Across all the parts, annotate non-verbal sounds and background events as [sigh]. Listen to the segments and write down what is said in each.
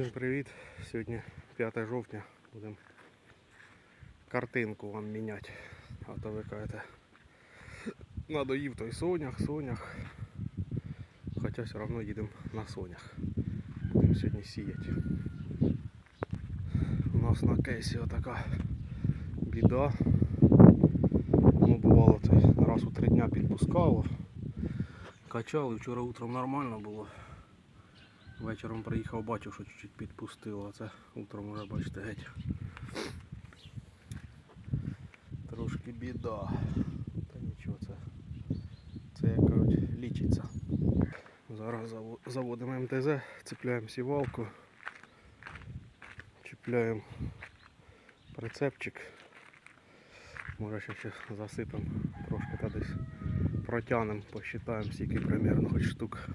Всім привіт! Сьогодні 5 жовтня. Будемо картинку вам міняти. А то ви кажете, надоїв той сонях, сонях. Хоча все одно їдемо на сонях. Будемо сьогодні сіяти. У нас на кейсі отака біда. Ну, бувало це раз у три дня підпускало. Качали, вчора утром нормально було. Вечором приїхав, бачив, що чуть-чуть підпустило, а це утром вже бачите геть. Трошки біда. Та нічого це. Це як кажуть, лічиться. Зараз заводимо МТЗ, цепляємо сівалку, чіпляємо прицепчик. Може ще, ще засипемо трошки та десь протягнемо, посчитаємо скільки примерно хоч штук.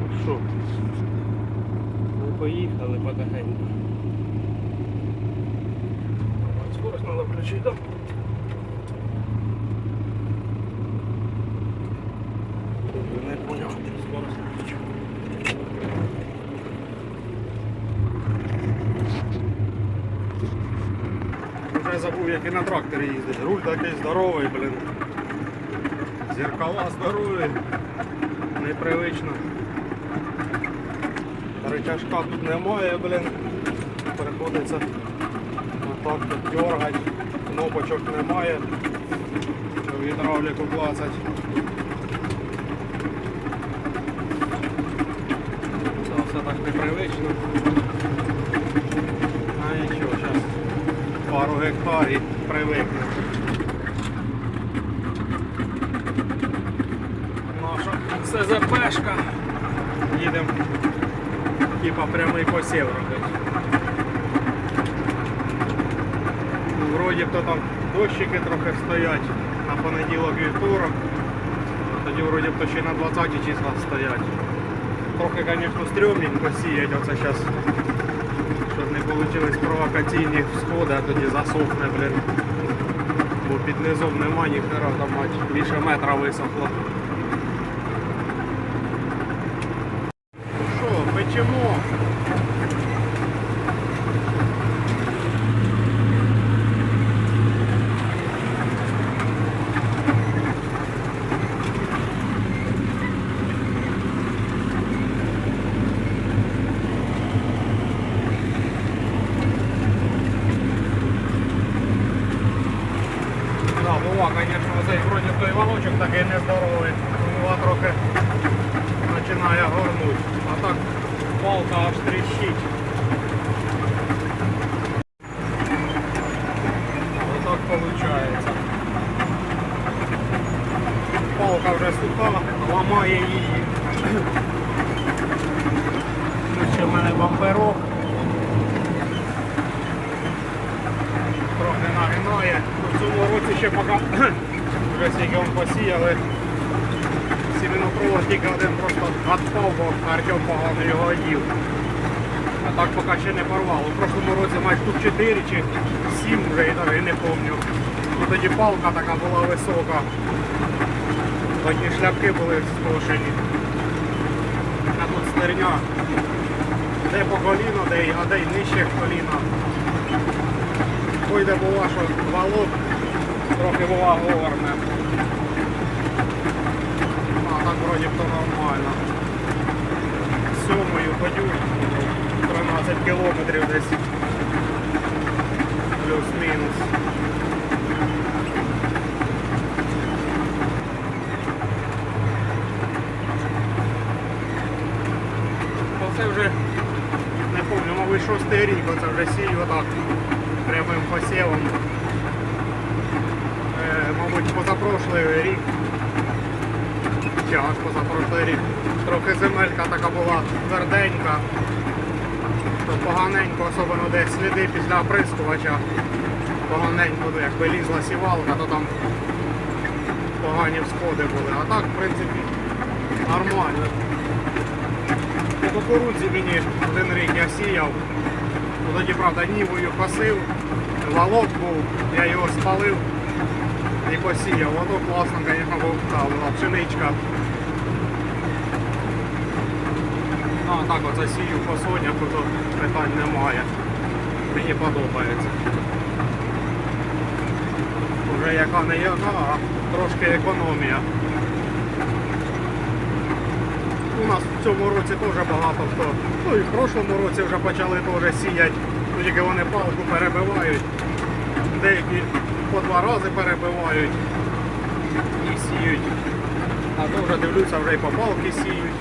Ну що, ми поїхали потихеньку. Скорость треба включити? Не поняв, скорость включу. Вже забув, як і на тракторі їздить. Руль такий здоровий, блін. Зеркала здорові. Непривично. Рычажка тут немає, блін. Приходиться отак тут дергати. Кнопочок немає. Гідравліку клацать. Та все так непривично. А нічого, зараз пару гектарів привикне. Наша СЗПшка. Їдемо типа прямий посів робити. Ну, Вроді то там дощики трохи стоять на понеділок вівторок. Тоді вроді то ще на 20 числа стоять. Трохи, звісно, стрьомненько сіять оце зараз. Щоб не вийшли провокаційні всходи, а тоді засохне, блін. Бо під низом нема ніхера там більше метра висохло. Ну що, печемо. Да, бува, звісно, цей вроді той валочок такий нездоровий. Бува трохи починає горнуть. А так палка аж тріщить. Отак виходить. Палка вже суха, ламає її. Тут ще в мене бамперок. трохи нагинає. Ну, В цьому році ще поки [clears throat] вже скільки він посіяли. Сімінопровод тільки один просто відпав, бо Артем погано його одів. Так поки ще не порвало. У прошлому році майже штук 4 чи 7 вже і навіть не пам'ятаю. І тоді палка така була висока. Одні шляпки були скошені. А тут стерня. Де по коліно, де, а де нижче коліна. Пойде була, що валок трохи була горне. А так вроді б то нормально. Сьомою ходю 13 кілометрів десь. Плюс-мінус. Це вже не пам'ятаю, мабуть, шостий рік, оце вже сію отак прямим посівом. Е, мабуть, позапрошлий рік. Чи аж позапрошлий рік. Трохи земелька така була тверденька. То поганенько, особливо де сліди після оприскувача. Поганенько, якби лізла сівалка, то там погані всходи були. А так, в принципі, нормально. По кукурудзі мені один рік я сіяв. Ну, Тоді, правда, нівою косив, валок був, я його спалив і посіяв. Воно класно, звісно, вовкавила пшеничка. Ну, а так оце сію по соняху, то питань немає. Мені подобається. Уже яка не яка, а трошки економія. У нас в цьому році теж багато хто. Ну і в прошлому році вже почали теж сіяти. Тільки вони палку перебивають. Деякі по два рази перебивають і сіють. А то вже дивлюся, вже і по палки сіють.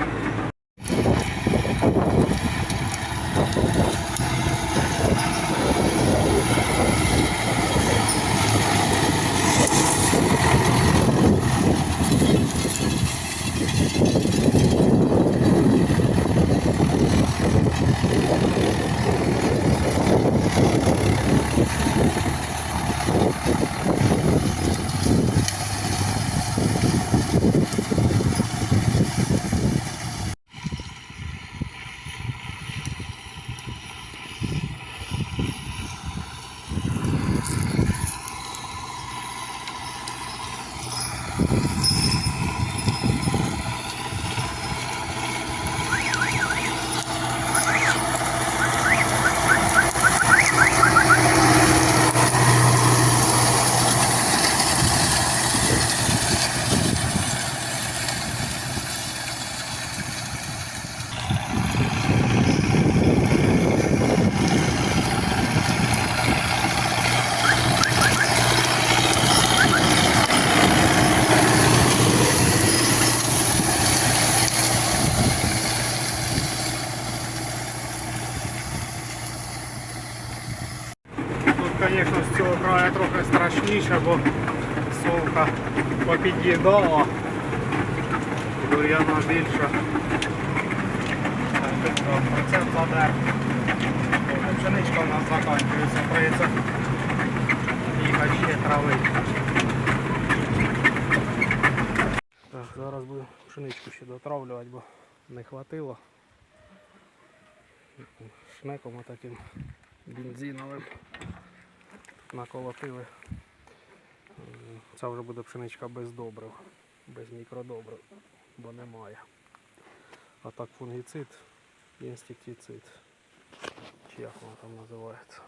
Тут, звісно, з цього краю страшніше, бо совка попід'їдала. Бур'яна більше. Що, задер. Пшеничка у нас закінчується, прийдеться їхати ще травити. Так, зараз буду пшеничку ще дотравлювати, бо не хватило. Шнеком таким бензиновим наколотили. Це вже буде пшеничка без добрив, без мікродобрив, бо немає. А так фунгіцид, інстиктицид. Чи як воно там називається.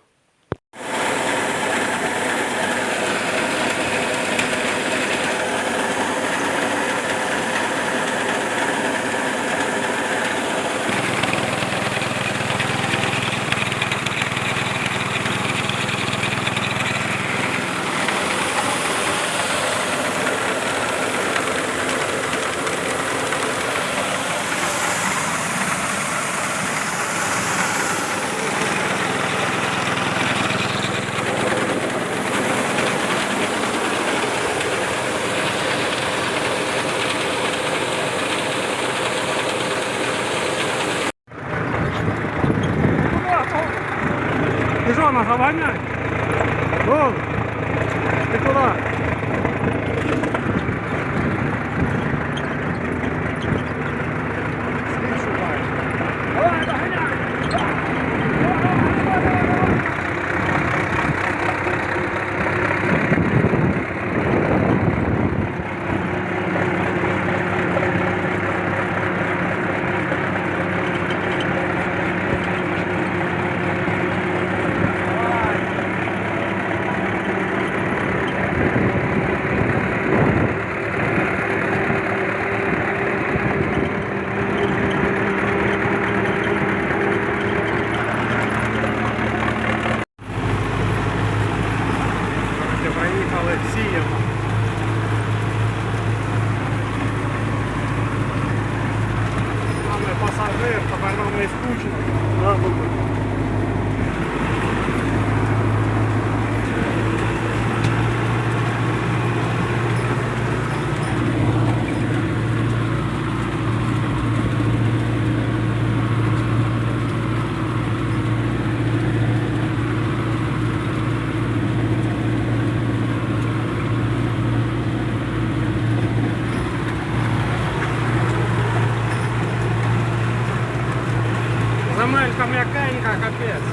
Грунтовка м'якенька, капець.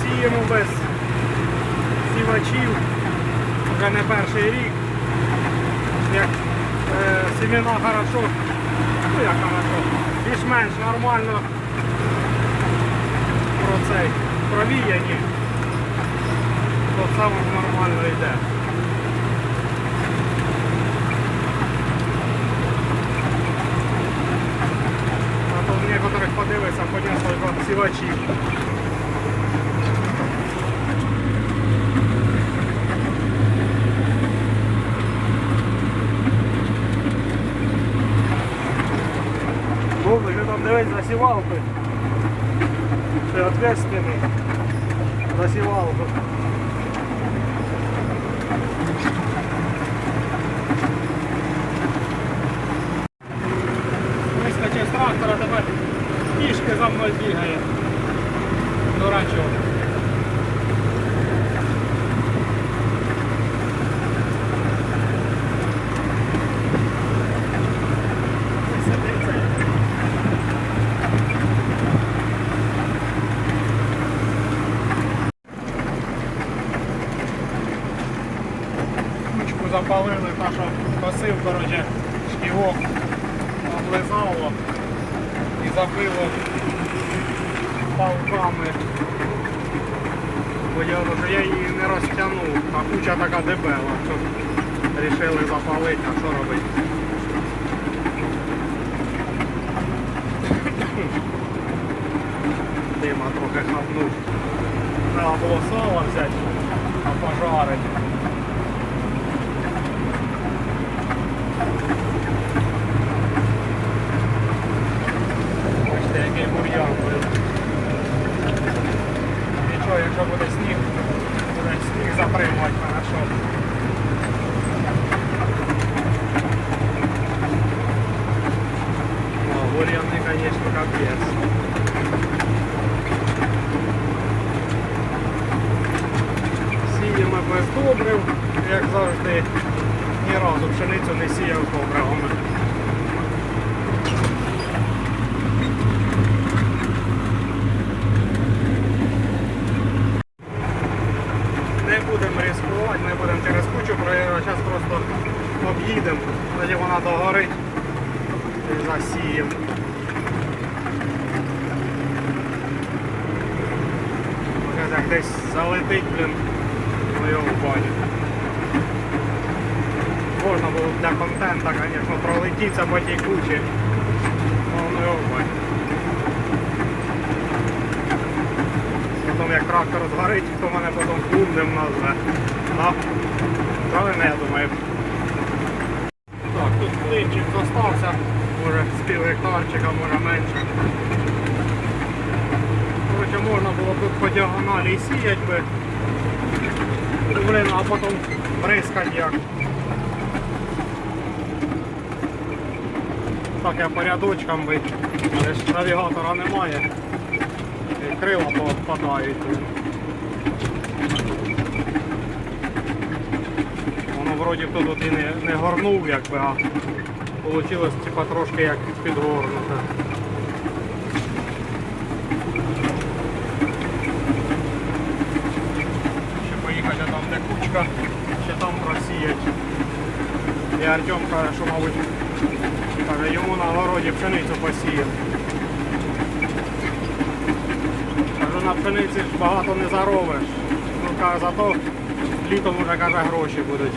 Сіємо без сівачів. Вже не перший рік. Як е, сімена хорошо, ну як хорошо, більш-менш нормально про цей провіяні, то саме нормально йде. Несколько сівачів. Боже, ти там дивись за сівалку. Ти ответственний за Запалили, та що косив, коротше, шківок облизало і забило палками. Бо я, я її не розтягнув, а куча така дебела, що рішили запалити, а що робити? Дима трохи хапнув. Треба було сало взяти, а пожарити. Бачите, який бур'ян був. Нічого, якщо буде сніг, буде сніг затримувати хорошо. О, бур'яни, звісно, капець. Сіємо без добрив, як завжди, ні разу пшеницю не сіяв добривами. Не будемо ризикувати, не будемо через кучу проїжджати, зараз просто об'їдемо, тоді вона догорить і засіємо. Може, як десь залетить, блін, в його баню. Можна було б для контента, звісно, пролетіться по тій кучі. Ну, його баню. Потім як трактор згорить, то мене потім клубнем назве. Так? Правильно я думаю. Так, тут клинчик зостався, може з пів гектарчика, може менше. Коротше, можна було тут по діагоналі і сіять би. Блин, а потім бризкать як. Так я по рядочкам би, але ж навігатора немає. Крила повпадають. Воно вроді б тут і не, не горнув, якби, а вийшло типа, трошки як підгорнуте. Ще поїхати там, де кучка, ще там просіять. І Артем каже, що, мабуть, каже, йому на городі пшеницю посіяв. Кажу, на пшениці багато не заробиш. Ну, каже, зато літом уже каже, гроші будуть.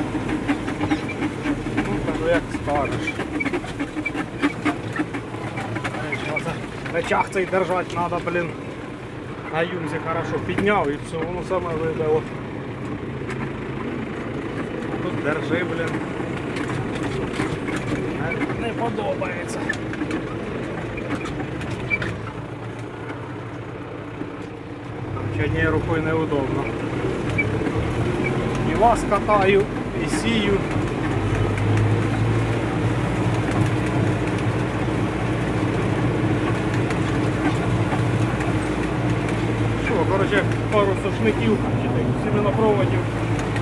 Ну, кажу, як скажеш. Речах цей держати треба, блін. На юмзі хорошо підняв і все, воно саме вибило. Тут держи, блін. Не подобається. Ще однією рукою неудобно. І вас катаю, і сію. Що, коротше, пару сушників, тих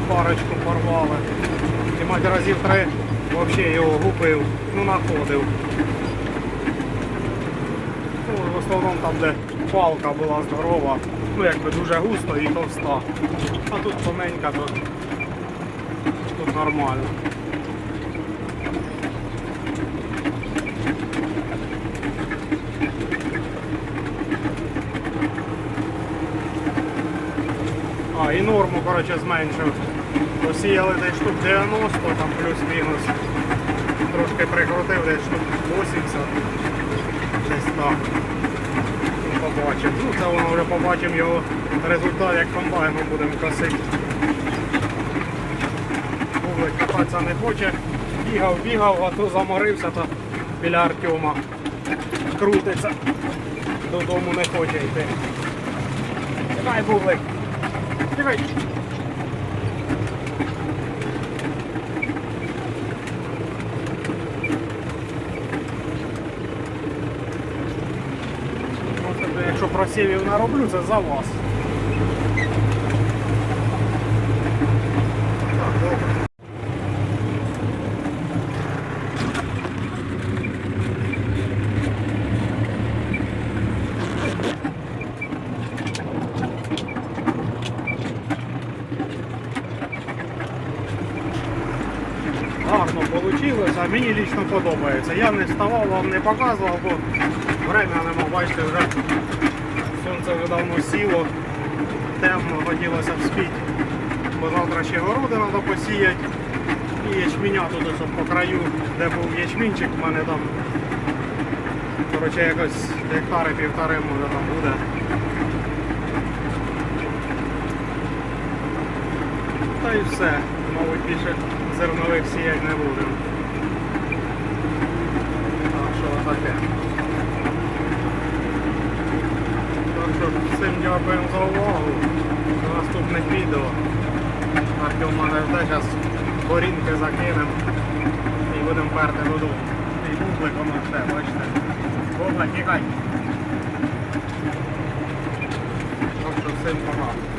парочку порвали. І мать разів три взагалі його губив, ну находив. Ну, в основному там, де палка була здорова, ну якби дуже густо і товста. А тут тоненька, то тут нормально. А, і норму, коротше, зменшив. Посіяли десь штук 90, там плюс-мінус. Трошки прикрутив десь штук 80. Десь так. Побачимо. Ну це воно вже побачимо його результат, як комбайном будемо косити. Бублик кататися не хоче. Бігав, бігав, а то заморився, то біля Артема крутиться. Додому не хоче йти. Давай, бублик. Давай. Ну, це, Якщо просівів нароблю, це за вас. Гарно вийшло, а мені лічно подобається. Я не вставав, вам не показував, бо время нема, бачите, вже сонце вже давно сіло, темно, хотілося б спіти. Бо завтра ще городи треба посіяти. І ячменя тут ось по краю, де був ячмінчик, в мене там. Коротше, якось гектари півтори може там буде. Та і все. Мабуть, більше зернових сіять не будемо. Так що таке. Так що всім дякуємо за увагу. До наступних відео. Артем мене жде, зараз корінки закинемо і будемо перти додому. І бубликом все, бачите. Бубла, тікай. Так що всім пока.